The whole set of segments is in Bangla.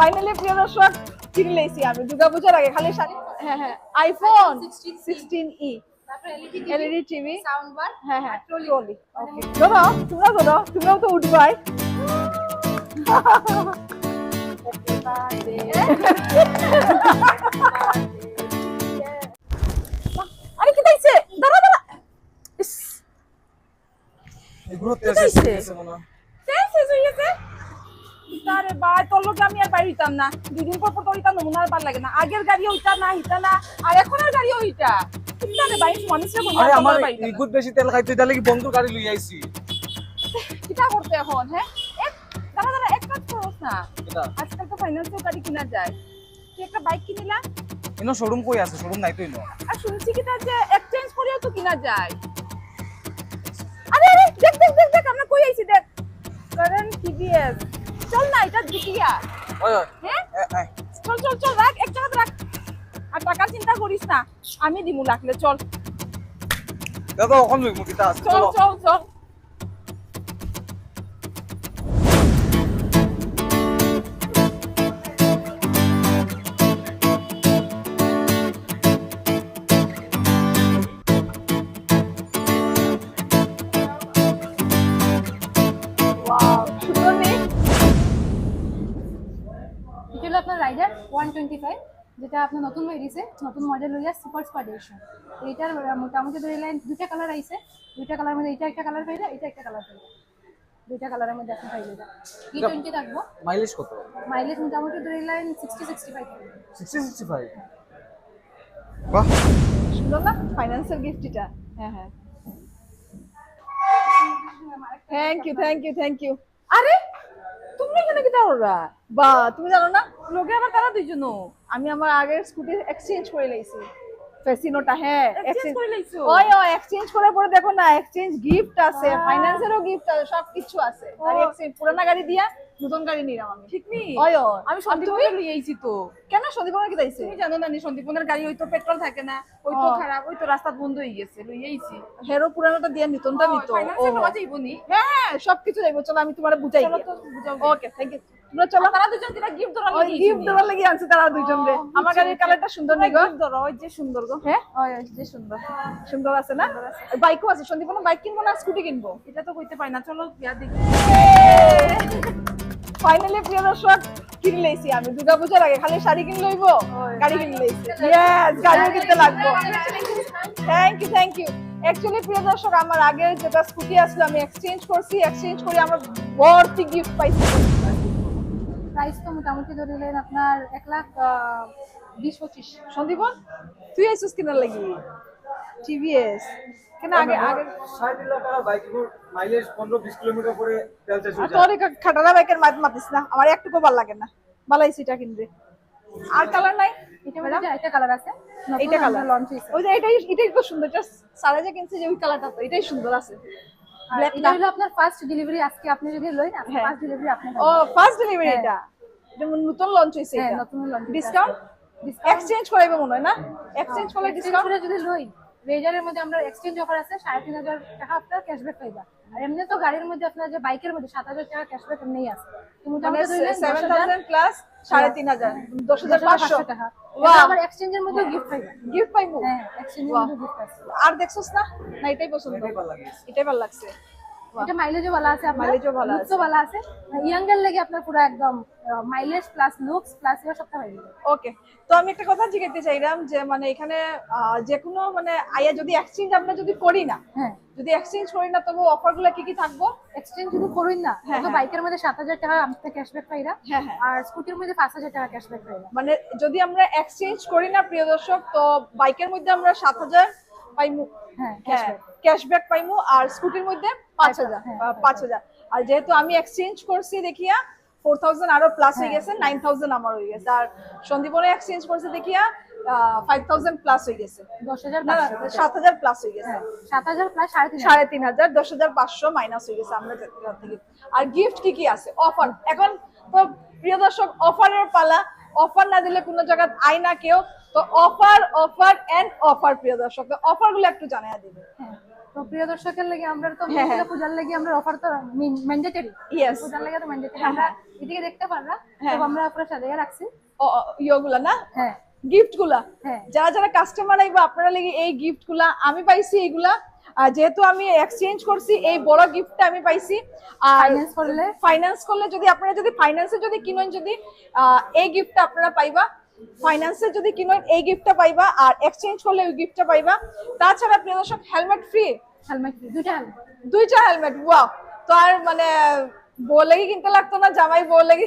ফাইনালি প্রিয় দর্শক কিনে লেছি আমি। দুর্গা পূজার আগে খালি শাড়ি হ্যাঁ হ্যাঁ iPhone sixteen E LED TV sound bar হ্যাঁ হ্যাঁ ট্রলি ওকে ধরো তোমরা ধরো তোমরাও তো উঠবাই আরে কি দাঁড়া দাঁড়া। এগুলো তেজ হয়ে। গেছে আরে ভাই তোর লোকে আমি আর বাইরে হইতাম না। দুদিন পর পর তো হইতাম না আর ভালো লাগে না। আগের গাড়ি ওইটা না হিতা না আর এখন আর গাড়ি ওইটা। আরে ভাই মানুষের আরে আর আমার আমার ইগুত বেশি তেল খাইতে তাহলে কি বন্ধু গাড়ি লই আইছি? কিটা করতে এখন হ্যাঁ? এক দাঁড়া দাঁড়া এক কাজ করোস না। আজকাল তো ফাইন্যান্সেও গাড়ি কিনা যায়। তুই একটা বাইক কিনিলা? ইনো শোরুম কই আছে? শোরুম নাই তো ইনো আর শুনছি কিটা যে এক্সচেঞ্জ করেও তো কিনা যায়। আরে আরে দেখ দেখ দেখ দেখ আমরা কই আইছি দেখ। কারণ টিভিএস চল না এটা ওই হ্যাঁ? চল চল চল রাখ এক জায়গাতে রাখ। আর টাকার চিন্তা করিস না আমি দিমু লাগলে চল। ওখান লই চল চল। টোয়েন্টি ফাইভ যেটা আপনার নতুন বেরিয়েছে নতুন মডেল হইয়া সুপার স্কোয়াড এডিশন এইটার মোটামুটি ধরে লাইন দুইটা কালার আইছে। দুইটা কালার মধ্যে এটা একটা কালার পাইলে এটা একটা কালার পাইলে। দুইটা কালারের মধ্যে আপনি পাইলে এটা। ই টোয়েন্টি থাকব। মাইলেজ কত? মাইলেজ মোটামুটি ধরে লাইন সিক্সটি সিক্সটি ফাইভ 60 65 বাহ! সুন্দর না? ফাইন্যান্সের গিফট এটা। হ্যাঁ হ্যাঁ। Thank you thank you thank you আরে! কি বা তুমি জানো না লোকে আবার তারা দুইজন আমি আমার আগের স্কুটি এক্সচেঞ্জ করে লাইছি। ফেসিনোটা হ্যাঁ এক্সচেঞ্জ করে লাইছো? ওই এক্সচেঞ্জ পরে দেখো না এক্সচেঞ্জ গিফট আছে ফাইন্যান্সেরও গিফট আছে সব কিছু আছে এক্সচেঞ্জ পুরানা গাড়ি দিয়া নতুন গাড়ি নিলাম আমি। ঠিক নি? আমি সন্দীপনের লিয়ে আইছি তো। কেন সন্দীপনের কি তুমি জানো না নি সন্দীপনের গাড়ি ওই তো পেট্রোল থাকে না ওই তো খারাপ ওই তো রাস্তা বন্ধ হয়ে গেছে লই আইছি হেরো পুরানোটা দিয়ে নিতনটা নিত। নি? হ্যাঁ হ্যাঁ সবকিছু যাইবো চলো আমি তোমার বুঝাই চলো তো বুঝাও ওকে থ্যাংক ইউ তোমরা চলো। তারা দুজন গিফট লাগি আনছে তারা দুইজন রে। আমার গাড়ির কালারটা সুন্দর নেই গো। ধরো ওই যে সুন্দর গো। হ্যাঁ? ওই যে সুন্দর। সুন্দর আছে না? বাইকও আছে। সন্দীপ বাইক কিনবো না স্কুটি কিনবো? এটা তো কইতে পাই না চলো দেখি। ফাইনালি প্রিয় দর্শক কিনে লইছি আমি। দুর্গা পূজার আগে খালি শাড়ি কিনে লইব গাড়ি কিনে লইছি ইয়েস গাড়িও কিনতে লাগবো। Thank you thank you actually প্রিয় দর্শক আমার আগে যেটা স্কুটি আসলো আমি এক্সচেঞ্জ করছি। এক্সচেঞ্জ করে আমার ভর্তি গিফট পাইছি। প্রাইস তো মোটামুটি ধরে লাইন আপনার এক লাখ বিশ পঁচিশ। সন্দীপন তুই আইসুস কিনার লাগি? টিভিএস কেন আগে আগে 60 লাখ টাকা বাইক মাইলেজ 15 20 কিলোমিটার করে তেল শেষ আর তোর এই খাটারা বাইকের মাত মাতিস না। আমার একটুকু ভালো লাগে না। ভালাই সিটা কিনবে। আর কালার নাই? এটা কালার আছে। এইটা কালার লঞ্চ হয়েছে। ওই যে এটাই এটাই তো সুন্দর। জাস্ট সারা যে কিনছে যে ওই কালারটা তো এটাই সুন্দর আছে। এটা হলো আপনার ফার্স্ট ডেলিভারি আজকে আপনি যদি লই না হ্যাঁ। ফার্স্ট ডেলিভারি আপনি ও ফার্স্ট ডেলিভারি এটা। নতুন লঞ্চ হইছে হ্যাঁ, নতুন launch ডিসকাউন্ট এক্সচেঞ্জ করাইবে মনে হয় না? এক্সচেঞ্জ করলে ডিসকাউন্ট ডিসকাউন্ট যদি লই। রেজারের মধ্যে আমরা এক্সচেঞ্জ অফার আছে সাড়ে তিন হাজার টাকা আপনার ক্যাশব্যাক পাইবা আর এমনি তো গাড়ির মধ্যে আপনার যে বাইকের মধ্যে সাত হাজার টাকা ক্যাশব্যাক এমনি আছে। তো মানে প্লাস সাড়ে তিন হাজার দশ হাজার পাঁচশো। টাকা। আমার এক্সচেঞ্জের মধ্যে গিফট পাইবা গিফট পাইবো? হ্যাঁ এক্সচেঞ্জের মধ্যে গিফট আছে। আর দেখছস না? না এটাই পছন্দ। এটাই ভালো লাগে। এটাই ভালো লাগছে। এটা মাইলেজও ভালো আছে আপনার? Mileage ভালো আছে। ইয়াঙ্গার লাগে আপনার পুরো একদম মাইলেজ প্লাস লুকস প্লাস এবার সবটা হয়ে যাবে। ওকে তো আমি একটা কথা জিজ্ঞাসা চাইলাম যে মানে এখানে যে কোনো মানে আয়া যদি এক্সচেঞ্জ আমরা যদি করি না হ্যাঁ। যদি এক্সচেঞ্জ করি না তবে অফারগুলো কি কি থাকব? এক্সচেঞ্জ যদি করুন না হ্যাঁ, তো হ্যাঁ। বাইকের মধ্যে সাত হাজার টাকা আমাদের ক্যাশব্যাক পাইরা হ্যাঁ হ্যাঁ। আর স্কুটির মধ্যে পাঁচ হাজার টাকা ক্যাশব্যাক পাইরা মানে যদি আমরা এক্সচেঞ্জ করি না প্রিয় দর্শক তো বাইকের মধ্যে আমরা সাত হাজার পাইমু হ্যাঁ হ্যাঁ ক্যাশব্যাক পাইমু আর স্কুটির মধ্যে পাঁচ হাজার হ্যাঁ, পাঁচ হাজার আর যেহেতু আমি এক্সচেঞ্জ করছি দেখিয়া ফোর থাউজেন্ড আরও প্লাস হয়ে হ্যাঁ। গেছে নাইন থাউজেন্ড আমার হয়ে গেছে আর সন্দীপনে এক্সচেঞ্জ করছে দেখিয়া ফাইভ থাউজেন্ড প্লাস হয়ে গেছে দশ হাজার সাত হাজার প্লাস হয়ে গেছে সাত হাজার প্লাস সাড়ে তিন হাজার সাড়ে তিন হাজার দশ হাজার পাঁচশো মাইনাস হয়ে গেছে আমরা থেকে আর গিফট কি কি আছে অফার এখন তো প্রিয় দর্শক অফারের পালা অফার না দিলে কোনো জায়গায় আয় না কেউ তো অফার অফার এন্ড অফার প্রিয় দর্শক অফারগুলো একটু জানাই দিবে হ্যাঁ তো প্রিয় দর্শকের লাগে আমরা তো হ্যাঁ, হ্যাঁ। পূজার লাগে আমরা অফার তো ম্যান্ডেটরি Yes. পূজার লাগে তো ম্যান্ডেটরি আমরা। এদিকে দেখতে পাররা। তো আমরা পুরো সাজিয়ে রাখছি ও ইয়োগুলা না হ্যাঁ গিফটগুলা। যারা যারা কাস্টমার আইবা আপনারা লাগি এই গিফটগুলা আমি পাইছি এইগুলা যেহেতু আমি এক্সচেঞ্জ করছি এই বড় গিফটটা আমি পাইছি। আর ফাইন্যান্স করলে? ফাইন্যান্স করলে যদি আপনারা যদি ফাইন্যান্সে যদি কিনেন যদি এই গিফটটা আপনারা পাইবা। ফাইন্যান্সে যদি কিনেন এই গিফটটা পাইবা। আর এক্সচেঞ্জ করলে ওই গিফটটা পাইবা। তাছাড়া প্রিয় দর্শক হেলমেট ফ্রি হেলমেট দুইটা হেলমেট দুইটা হেলমেট ওয়াও তো আর মানে বউ লাগি কিনতে লাগতো না জামাই বউ লাগি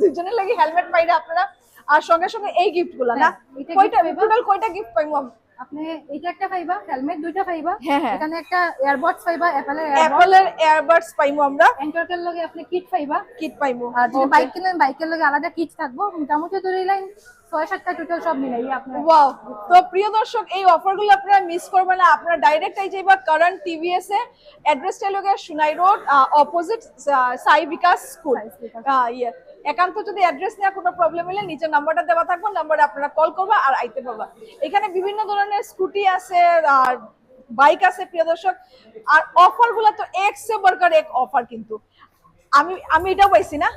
দুজনের লাগি হেলমেট পাইরা আপনারা। আর সঙ্গে সঙ্গে এই গিফটগুলা না? হ্যাঁ, কয়টা টোটাল কয়টা গিফট পাইবো? আপনি এইটা একটা পাইবা হেলমেট দুইটা পাইবা হ্যাঁ, হ্যাঁ। এখানে একটা এয়ারবডস পাইবা অ্যাপেলের অ্যাপলের এয়ারবাডস পাইবো আমরা। এন্টারটেল লগে আপনি কিট পাইবা। কিট পাইবো আর যদি বাইক কিনেন বাইকের লগে আলাদা কিট থাকব। মোটামুটি ধরে লাইন ছয় সাতটা টোটাল সব মিলাই আপনার। ওয়াও তো প্রিয় দর্শক এই অফারগুলো আপনারা মিস করবেন না। আপনারা ডাইরেক্ট এই যাইবা কারেন্ট টিভিএস এ অ্যাড্রেসটা লোকে সুনাই রোড অপোজিট সাই বিকাশ স্কুল ইয়ে। একান্ত যদি অ্যাড্রেস নেওয়া কোনো প্রবলেম হলে নিচে নাম্বারটা দেওয়া থাকবে নাম্বারে আপনারা কল করবা আর আইতে পারবা। এখানে বিভিন্ন ধরনের স্কুটি আছে আর বাইক আছে প্রিয় দর্শক। আর অফারগুলো তো এক সে বরকার এক অফার কিন্তু। আমি আমি এটাও পাইছি না?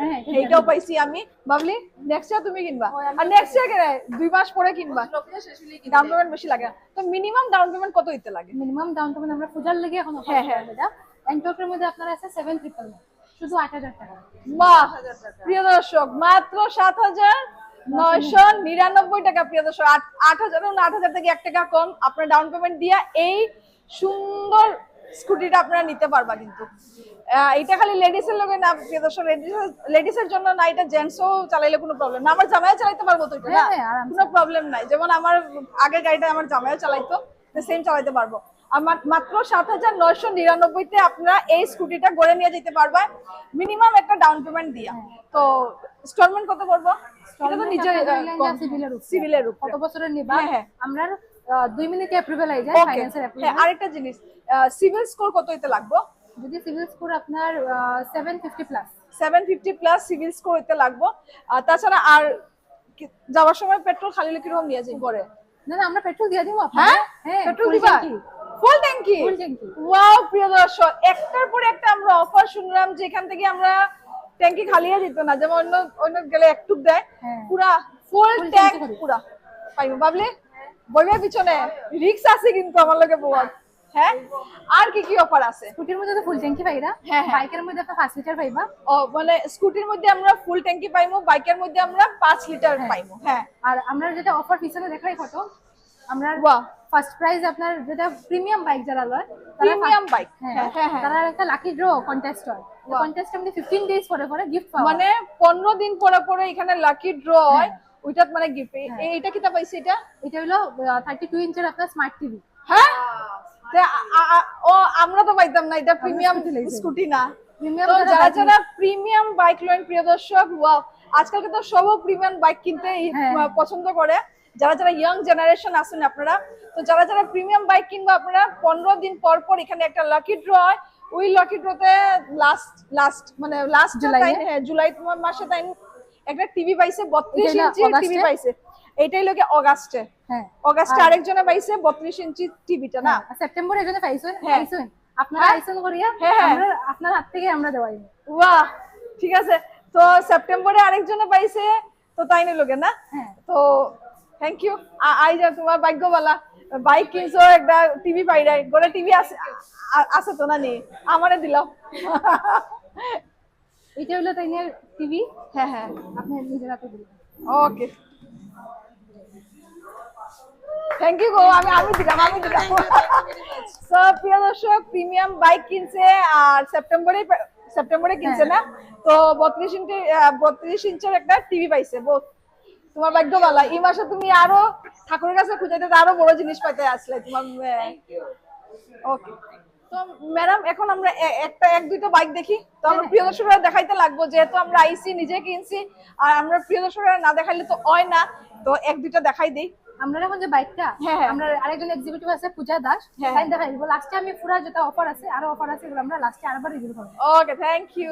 হ্যাঁ এইটাও পাইছি আমি। বাবলি নেক্সট ইয়ার তুমি কিনবা? আর নেক্সট ইয়ার কেন দুই মাস পরে কিনবা। ডাউন পেমেন্ট বেশি লাগে তো মিনিমাম ডাউন পেমেন্ট কত দিতে লাগে? মিনিমাম ডাউন পেমেন্ট আমরা পূজার লেগে এখন হ্যাঁ, হ্যাঁ। এটা। এন্টকের মধ্যে আপনার আছে সেভেন ট্রিপল শুধু আট হাজার টাকা। বাহ প্রিয় দর্শক মাত্র সাত হাজার নয়শো নিরানব্বই টাকা প্রিয় দর্শক। আট আট হাজার আট হাজার থেকে এক টাকা কম। আপনার ডাউন পেমেন্ট দিয়া এই সুন্দর স্কুটিটা আপনারা নিতে পারবা কিন্তু। এটা খালি লেডিস এর লগে না প্রিয় দর্শক লেডিস এর জন্য না এটা জেন্টসও চালাইলে কোনো প্রবলেম না। আমার জামাইও চালাইতে পারব তো এটা? হ্যাঁ, হ্যাঁ। কোনো প্রবলেম নাই। যেমন আমার আগের গাড়িটা আমার জামাইও চালাইতো সেম চালাইতে পারব। আমার মাত্র সাত হাজার নয়শো নিরানব্বইতে আপনারা এই স্কুটিটা গড়ে নিয়ে যেতে পারবেন। মিনিমাম একটা ডাউন পেমেন্ট দিয়া। তো ইনস্টলমেন্ট কত করব? এটা তো নিজের সিভিলের উপর। কত বছরের নিবা? হ্যাঁ, হ্যাঁ। আমরা দুই মিনিটে অ্যাপ্রুভাল হয়ে যায় ওকে ফাইন্যান্সের অ্যাপ্রুভাল আরেকটা জিনিস সিভিল স্কোর কত হইতে লাগবো? যদি সিভিল স্কোর আপনার seven fifty plus seven fifty plus CIBIL score হইতে লাগবো। তাছাড়া আর যাওয়ার সময় পেট্রোল খালি কীরকম নিয়ে যাই? করে না না আমরা পেট্রোল দিয়ে দিব হ্যাঁ? পেট্রোল দিবা। ফুল ট্যাঙ্কি। ওয়াও প্রিয় দর্শক একটার পর একটা আমরা অফার শুনলাম যে এখান থেকে আমরা ট্যাঙ্কি খালিয়ে দিত না। যেমন অন্য অন্য গেলে একটু দেয়। হ্যাঁ। পুরা ফুল ট্যাঙ্ক পুরা। পাইবো। বাবলি বইবে পিছনে রিক্স আছে কিন্তু আমার লগে বহুত। হ্যাঁ? আর কি কি অফার আছে? স্কুটির মধ্যে তো ফুল ট্যাঙ্কি পাইরা হ্যাঁ। বাইকের মধ্যে আপনার পাঁচ লিটার পাইবা। ও মানে স্কুটির মধ্যে আমরা ফুল ট্যাঙ্কি পাইমু বাইকের মধ্যে আমরা পাঁচ লিটার পাইমু হ্যাঁ। আর আমরা যেটা অফার পিছনে দেখাই ফটো আমরা বাহ। ফার্স্ট প্রাইজ আপনার যেটা প্রিমিয়াম বাইক যারা লয় প্রিমিয়াম বাইক হ্যাঁ হ্যাঁ হ্যাঁ তারা একটা লাকি ড্র কন্টেস্ট হয়. কন্টেস্ট আমাদের ফিফটিন ডেজ পরে পরে গিফট পাওয়া মানে পনেরো দিন পরে পরে এখানে লাকি ড্র হয় হ্যাঁ। ওইটাত মানে গিফট এইটা কিতা পাইছি এটা? এটা হলো থার্টি টু ইঞ্চের আপনার স্মার্ট টিভি হ্যাঁ? ও আমরা তো পাইতাম না এটা প্রিমিয়াম স্কুটি না। তো যারা যারা প্রিমিয়াম বাইক লয়েন প্রিয় দর্শক ওয়াও আজকালকে তো সবও প্রিমিয়াম বাইক কিনতে। পছন্দ করে। যারা যারা ইয়াং জেনারেশন আছেন আপনারা তো যারা যারা প্রিমিয়াম বাইক কিনবো আপনারা পনেরো দিন পর পর এখানে একটা লাকি ড্র হয়। ওই লাকি ড্রতে লাস্ট লাস্ট মানে লাস্ট জুলাই হ্যাঁ জুলাই মাসে তাই একটা টিভি পাইছে বত্রিশ ইঞ্চি টিভি পাইছে এইটাই লোকে অগাস্টে হ্যাঁ। অগাস্টে আরেকজনে পাইছে বত্রিশ ইঞ্চি টিভিটা না? সেপ্টেম্বর এজন্য পাইছেন হ্যাঁ। আপনারা হ্যাঁ। আইসন করিয়া হ্যাঁ, হ্যাঁ। আমরা আপনার হাত থেকে আমরা দেওয়াই। বাহ ঠিক আছে। তো সেপ্টেম্বরে আরেকজনে পাইছে তো তাই নিয়ে লোকে না? হ্যাঁ। তো থ্যাংক ইউ আই যা তোমার ভাগ্যবালা বাইক কিনছো একটা টিভি পাই নাই। গোটা টিভি আছে আছে তো না নি? আমারে দিলাম এটা হলো তাই টিভি হ্যাঁ হ্যাঁ। আপনি নিজের হাতে দিলেন। ওকে থ্যাংক ইউ গো আমি আমি দিলাম আমি দিলাম। সো প্রিয় দর্শক প্রিমিয়াম বাইক কিনছে আর সেপ্টেম্বরে সেপ্টেম্বরে কিনছে না? তো বত্রিশ ইঞ্চি বত্রিশ ইঞ্চের একটা টিভি পাইছে বহুত তোমার ভাগ্য ভালো। এই মাসে তুমি আরও ঠাকুরের কাছে খুঁজাইতে আরও বড় জিনিস পাইতে আসলে তোমার ওকে তো ম্যাডাম এখন আমরা একটা এক দুইটা বাইক দেখি। তো আমরা প্রিয় দর্শকরা দেখাইতে লাগবো যেহেতু আমরা আইসি নিজে কিনছি। আর আমরা প্রিয় দর্শকরা না দেখাইলে তো হয় না। তো এক দুইটা দেখাই দিই। আমরা এখন যে বাইকটা হ্যাঁ, হ্যাঁ। আমরা আরেকজন এক্সিকিউটিভ আছে পূজা দাস। তাই দেখাই দিব লাস্টে আমি পুরো যেটা অফার আছে আরও অফার আছে এগুলো আমরা লাস্টে আরেকবার রিভিউ করব। ওকে থ্যাংক ইউ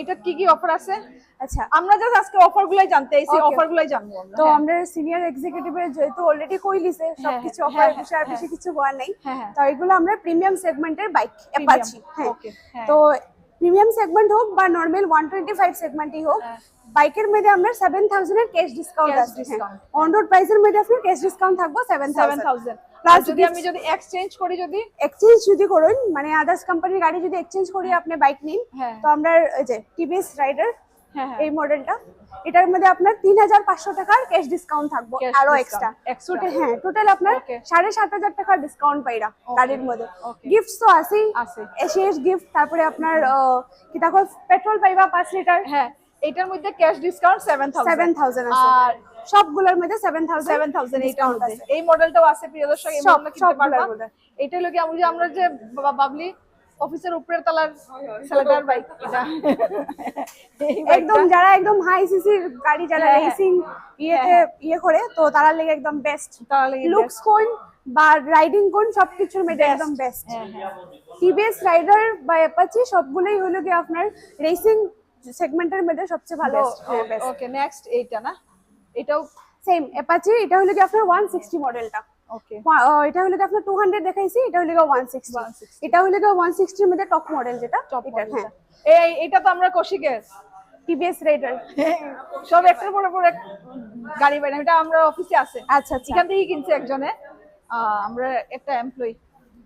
এটা কি কি অফার আছে? আচ্ছা আমরা জাস্ট আজকে অফার গুলাই জানতে আইছি অফার গুলাই জানব তো হ্যাঁ। আমরা সিনিয়র এক্সিকিউটিভের যেহেতু অলরেডি কই লিছে সবকিছু অফার বিষয় আর। বেশি কিছু হওয়ার নাই। তো এগুলো আমরা প্রিমিয়াম সেগমেন্টের বাইক অ্যাপাচি হ্যাঁ। হ্যাঁ। তো প্রিমিয়াম সেগমেন্ট হোক বা নরমাল ওয়ান টোয়েন্টি ফাইভ সেগমেন্টই হোক বাইকের মধ্যে আমরা সেভেন থাউজেন্ডের ক্যাশ ডিসকাউন্ট হ্যাঁ। আছে অন রোড প্রাইসের মধ্যে আপনার ক্যাশ ডিসকাউন্ট থাকব সেভেন থাউজেন্ড থাউজেন্ড যদি আমি যদি এক্সচেঞ্জ করি যদি এক্সচেঞ্জ যদি করুন মানে আদার্স কোম্পানির গাড়ি যদি এক্সচেঞ্জ করি আপনি বাইক নিন হ্যাঁ। তো আমরা এই যে টিভিএস রাইডার হ্যাঁ হ্যাঁ এই মডেলটা এটার মধ্যে আপনার তিন হাজার পাঁচশো টাকার ক্যাশ ডিসকাউন্ট থাকব আরও এক্সট্রা। হ্যাঁ টোটাল আপনার. সাড়ে সাত হাজার টাকার ডিসকাউন্ট পাইরা গাড়ির মধ্যে. গিফট তো আছেই আছে। এশিয়াস গিফট তারপরে আপনার কি তারপর পেট্রোল পাইবা পাঁচ লিটার হ্যাঁ এটার মধ্যে cash discount seven thousand seven thousand আছে। আর সবগুলোর মধ্যে সেভেন থাউজেন্ড সেভেন থাউজেন্ড এইটার মধ্যে এই মডেলটাও আছে প্রিয় দর্শক এই সব- মডেলটা কিনতে পারবা। এটা লোকে আমরা যে আমরা যে বাবলি অফিসের উপরের তলার ছেলেটার বাইক একদম যারা একদম হাই সিসির গাড়ি যারা হ্যাঁ, হ্যাঁ। রেসিং ইয়েতে ইয়ে করে তো তারা লেগে একদম বেস্ট তারা লেগে লুকস কোন বা রাইডিং কোন সবকিছুর মধ্যে একদম বেস্ট হ্যাঁ হ্যাঁ। টিভিএস রাইডার বা অ্যাপাচি সবগুলোই হলো কি আপনার রেসিং সেগমেন্টের মধ্যে সবচেয়ে ভালো ওকে নেক্সট এইটা না? এটাও সেম অ্যাপাচি এটা হলো কি আপনার 160 মডেলটা ওকে এটা হলো কি আপনার 200 দেখাইছি এটা হলো কি 160 160 এটা হলো কি 160 এর মধ্যে টপ মডেল যেটা এটা হ্যাঁ। এই এটা তো আমরা কৌশিকের টিভিএস রাইডার সব একটার পরে পরে গাড়ি বাইনা এটা আমরা অফিসে আছে। আচ্ছা আচ্ছা। এখান থেকেই কিনছে একজনে। আমরা একটা এমপ্লয়ি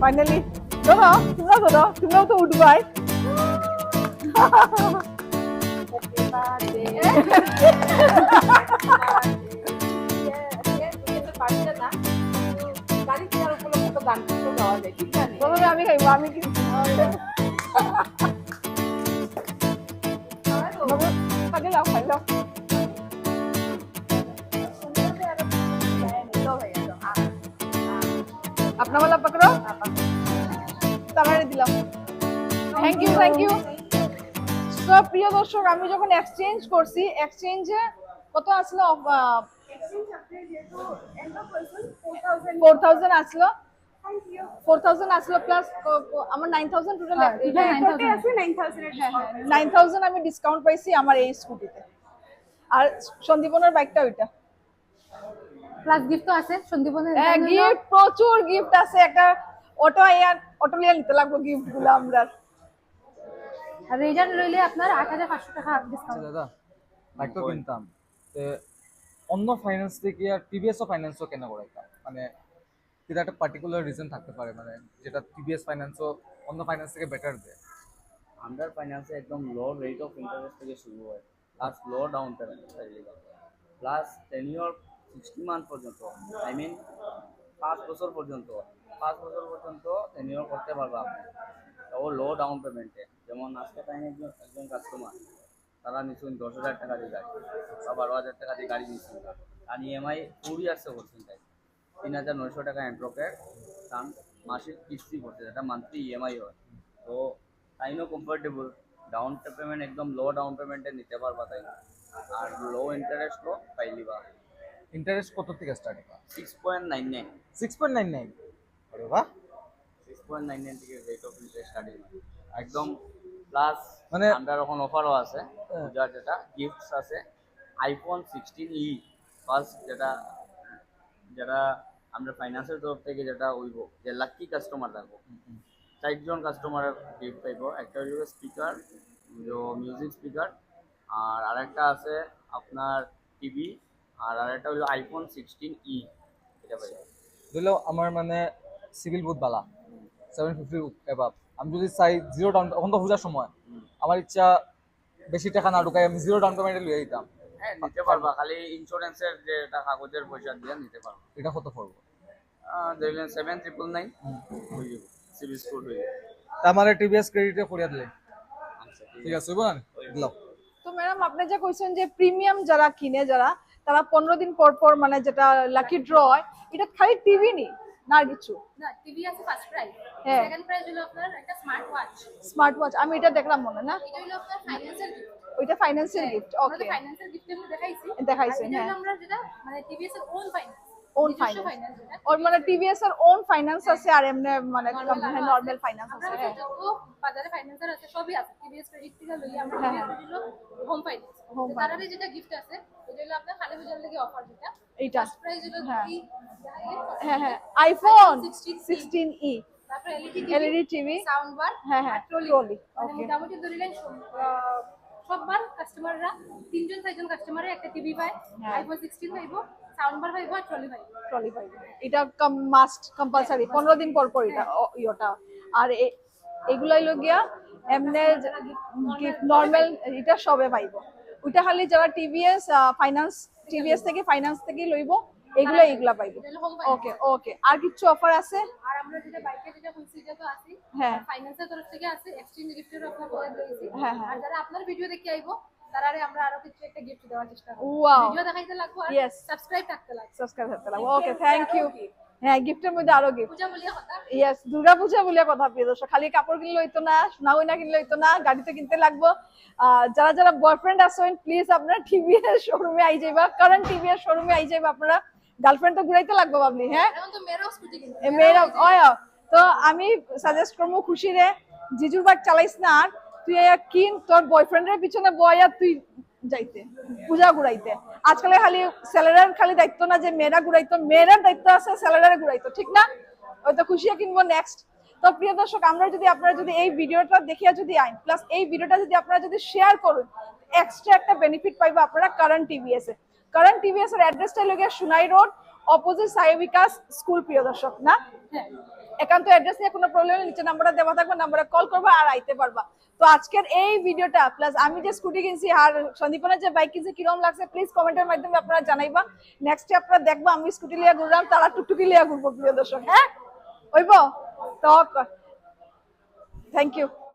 ফাইনালি ধরো তোমরা ধরো তোমরাও তো উঠবাই প্রথমে আমি খাইবো আমি কি বাবু, তাকে দাও, খাই দাও। अपना वाला पकड़ो তামারে দিলাম thank you thank you so প্রিয় দর্শক আমি যখন এক্সচেঞ্জ করছি এক্সচেঞ্জে কত আসলো ফোর থাউজেন্ড আসলো ফোর থাউজেন্ড আসলো প্লাস আমার নাইন থাউজেন্ড টোটাল হ্যাঁ, total হ্যাঁ 9,000 টোটাল আছে 9000 এর discount। নাইন থাউজেন্ড আমি ডিসকাউন্ট পাইছি আমার এই স্কুটিতে আর সন্দীপনের বাইকটা ওইটা প্লাস গিফট আছে সন্দীপনের গিফট প্রচুর গিফট আছে একটা অটো এয়ার অটো লিয়ে নিতে লাগবে গিফটগুলো আমরা। আর রেজাল্ট লইলে আপনার আট হাজার পাঁচশো টাকা আচ্ছা ডিসকাউন্ট দাদা বাইক তো কিনতাম তে অন্য ফাইন্যান্স থেকে আর টিভিএসও ফাইন্যান্সও কেনা করাইতাম। মানে কিন্তু একটা পার্টিকুলার রিজন থাকতে পারে মানে যেটা টিভিএস ফাইন্যান্সও অন্য ফাইন্যান্স থেকে বেটার দেয়। আন্ডার ফাইন্যান্সে একদম লো রেট অফ ইন্টারেস্ট থেকে শুরু হয়। Plus low down payment plus tenure sixty month পর্যন্ত আই মিন পাঁচ বছর পর্যন্ত, পাঁচ বছর পর্যন্ত টেনিওর করতে পারবে। আপনি ও লো ডাউন পেমেন্টে যেমন আজকে টাইমে একজন একজন কাস্টমার তারা নিচ্ছেন দশ হাজার টাকা দিয়ে গাড়ি বা বারো হাজার টাকা দিয়ে গাড়ি নিচ্ছেন আর ইএমআই ফোর আসছে করছেন তাই তিন হাজার নয়শো টাকা অ্যান্ড্রপের তার মাসিক কিস্তি করছে যেটা মান্থলি ইএমআই হয়। তো তাইনও কমফোর্টেবল ডাউন পেমেন্ট একদম লো ডাউন পেমেন্টে নিতে পারবা তাই। আর লো ইন্টারেস্ট লো পাইলিবা। ইন্টারেস্ট কত থেকে start six point nine nine six point nine nine আরে বাহ। সিক্স পয়েন্ট নাইন নাইন থেকে রেট অফ ইন্টারেস্ট স্টার্টিং একদম প্লাস মানে- আন্ডার এখন অফারও আছে পূজার যেটা গিফটস আছে আইফোন সিক্সটিন ই ফার্স্ট যেটা যেটা আমরা ফাইন্যান্সের তরফ থেকে যেটা হইব যে লাকি কাস্টমার থাকব চারজন কাস্টমারের গিফট পাইব। একটা হইব স্পিকার মিউজিক স্পিকার আর আরেকটা আছে আপনার টিভি আর আরেকটা হলো আইফোন সিক্সটিন ই এটা পাইব ধরলেও আমার মানে সিভিল বহুত বালা। সেভেন ফিফটি এবাব আমি যদি চাই জিরো ডাউন এখন তো পূজার সময়। আমার ইচ্ছা বেশি টাকা না ঢুকাই আমি জিরো ডাউন পেমেন্টে লিয়ে দিতাম। হ্যাঁ নিতে পারবা খালি ইন্স্যুরেন্সের যে এটা কাগজের পয়সা দিয়ে নিতে পারবা। এটা কত পড়ব? ধরলেন সেভেন ট্রিপল নাইন হয়ে সিবিল স্কোর হয়ে যাবে। তার টিভিএস ক্রেডিটে করিয়া দিলে ঠিক আছে তো ম্যাডাম আপনি যে কইছেন যে প্রিমিয়াম যারা কিনে যারা তারা পনেরো দিন পর পর মানে যেটা লাকি ড্র হয় এটা খালি টিভি নি না কিছু হ্যাঁ। স্মার্ট ওয়াচ আমি এটা দেখলাম মনে না? ওইটা ফাইন্যান্সিয়াল গিফট ওকে দেখাইছি। হ্যাঁ। মানে ওন ফাইন্যান্স ওর মানে টিভিএস এর ওন ফাইন্যান্স আছে আর এমনি মানে নরমাল ফাইন্যান্স আছে। হ্যাঁ। বাজারে ফাইন্যান্সার আছে সবই আছে। টিভিএস ক্রেডিট থেকে লইয়া আমরা হ্যাঁ, টিভিএস হলো হোম ফাইন্যান্স তারারে যেটা গিফট আছে এটা হলো আপনার খালি বাজার লাগে অফার যেটা এইটা। ফার্স্ট হলো হ্যাঁ। হ্যাঁ হ্যাঁ। আইফোন 16 ই তারপর এলইডি টিভি সাউন্ড বার হ্যাঁ হ্যাঁ ট্রলি ট্রলি মানে মোটামুটি ধরিলেন সববার কাস্টমাররা তিনজন চারজন কাস্টমারে একটা টিভি পায়। হ্যাঁ। আইফোন সিক্সটিন পাইব সাউন্ড বার পাইব আর ট্রলি পাইব। ট্রলি পাইব। এটা মাস্ট কম্পালসারি পনেরো দিন পর পর এটা ইয়োটা। আর এগুলাই গিয়া এমনি নর্মাল এটা সবে পাইব। ওইটা খালি যারা টিভিএস ফাইন্যান্স টিভিএস থেকে ফাইন্যান্স থেকে লইব। এগুলা এগুলা পাইব। ওকে ওকে। আর কিছু অফার আছে? আর আমরা যেটা বাইকে যেটা কইছি তো আছে হ্যাঁ। ফাইন্যান্সের তরফ থেকে আছে এক্সচেঞ্জ গিফটের আপনার বলে দিয়েছি। হ্যাঁ, হ্যাঁ। আর যারা আপনার ভিডিও দেখে আইবো তারারে আমরা আরও কিছু একটা গিফট দেওয়ার চেষ্টা করব। ভিডিও দেখাইতে লাগবো আর সাবস্ক্রাইব থাকতে লাগবে। সাবস্ক্রাইব করতে লাগবে। ওকে থ্যাংক ইউ হ্যাঁ গিফটের মধ্যে আরও গিফট ইয়েস দুর্গা পূজা বলে কথা প্রিয় দর্শক। খালি কাপড় কিনলে হইতো না সোনা গয়না কিনলে হইতো না গাড়িতে কিনতে লাগবো। যারা যারা বয়ফ্রেন্ড আছেন প্লিজ আপনারা টিভি এর শোরুমে আই যাইবা। কারণ টিভি এর শোরুমে আই যাইবা আপনারা। গার্লফ্রেন্ড তো ঘুরাইতে লাগবো ভাবলি হ্যাঁ? মেয়েরাও ওয়। তো আমি সাজেস্ট করব খুশি রে জিজুর বাইক চালাইস না তুই কিন তোর বয়ফ্রেন্ডের পিছনে বয়া তুই যাইতে, পূজা ঘুরাইতে। আজকালে খালি ছেলেরার খালি দায়িত্ব না যে মেয়েরা ঘুরাইতো, মেয়েরার দায়িত্ব আছে ছেলেরারে ঘুরাইতো, ঠিক না? ওই তো খুশিয়া কিনবো নেক্সট তো প্রিয় দর্শক, আমরা যদি আপনারা যদি এই ভিডিওটা দেখিয়া যদি আইন প্লাস এই ভিডিওটা যদি আপনারা যদি শেয়ার করুন এক্সট্রা একটা বেনিফিট পাইবো আপনারা কারেন্ট টিভিএস এ। কারেন্ট টিভিএস এর অ্যাড্রেসটা লাগে সুনাই রোড অপোজিট বিকাশ স্কুল প্রিয় দর্শক, না? হ্যাঁ। একান্ত অ্যাড্রেস নিয়ে কোনো প্রবলেম নিচে নাম্বারটা দেওয়া থাকবে নাম্বারে কল করবা আর আইতে পারবা। তো আজকের এই ভিডিওটা প্লাস আমি যে স্কুটি কিনছি আর সন্দীপনের যে বাইক কিনছে, কিরম লাগছে প্লিজ কমেন্টের মাধ্যমে আপনারা জানাইবা। নেক্সট আপনারা দেখবা আমি স্কুটি লিয়া ঘুরলাম, তারা টুকটুকি লিয়া ঘুরবো, প্রিয় দর্শক হ্যাঁ? ওইব তো থ্যাংক ইউ